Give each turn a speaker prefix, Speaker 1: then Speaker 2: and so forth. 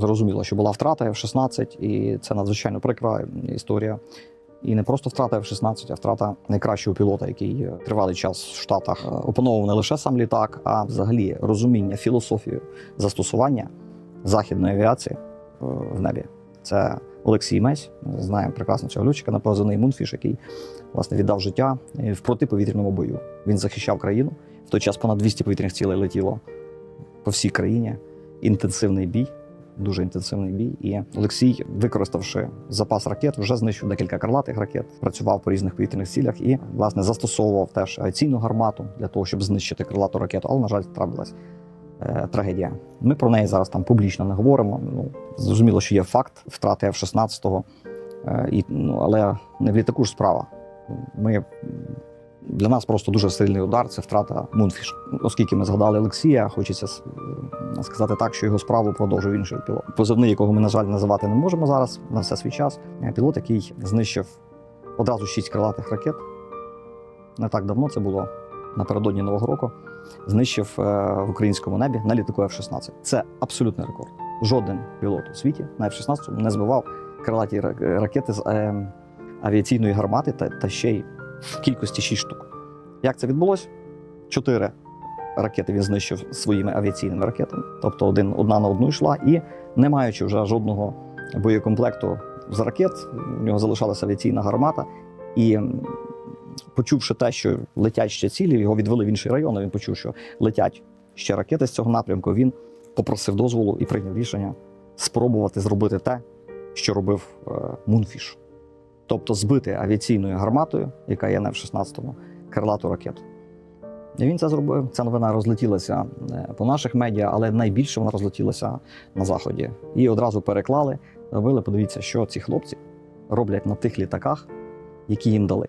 Speaker 1: Зрозуміло, що була втрата F-16, і це надзвичайно прикра історія. І не просто втрата F-16, а втрата найкращого пілота, який е, тривалий час в Штатах е, опановував не лише сам літак, а взагалі розуміння, філософію застосування західної авіації е, в небі. Це Олексій Месь. Ми знаємо прекрасно цього льотчика на позивний Мунфіш, який власне віддав життя в протиповітряному бою. Він захищав країну. В той час понад 200 повітряних цілей летіло по всій країні. Інтенсивний бій, дуже інтенсивний бій. І Олексій, використавши запас ракет, вже знищив декілька крилатих ракет, працював по різних повітряних цілях і власне застосовував теж авіаційну гармату для того, щоб знищити крилату ракету. Але на жаль, трапилась е, трагедія. Ми про неї зараз там публічно не говоримо. Ну зрозуміло, що є факт втрати F-16, е, і ну але не в літаку ж справа. Ми для нас просто дуже сильний удар це втрата Мунфіш. Оскільки ми згадали Олексія, хочеться е, сказати так, що його справу продовжив інший пілот. Позивний, якого ми, на жаль, називати не можемо зараз на все свій час. Е, Пілот, який знищив одразу шість крилатих ракет. Не так давно це було напередодні Нового року. Знищив е, в українському небі на літаку F-16. Це абсолютний рекорд. Жоден пілот у світі на F-16 не збивав крилаті ракети з авіаційної гармати та, та ще й в кількості 6 штук. Як це відбулося? Чотири ракети він знищив своїми авіаційними ракетами, тобто один, одна на одну йшла, і не маючи вже жодного боєкомплекту з ракет, у нього залишалася авіаційна гармата. І почувши те, що летять ще цілі, його відвели в інший район. Він почув, що летять ще ракети з цього напрямку. Він попросив дозволу і прийняв рішення спробувати зробити те, що робив е, Мунфіш. Тобто збити авіаційною гарматою, яка є на F-16, крилату ракету. І він це зробив. Ця новина розлетілася е, по наших медіа, але найбільше вона розлетілася на заході. Її одразу переклали. Робили, подивіться, що ці хлопці роблять на тих літаках, які їм дали.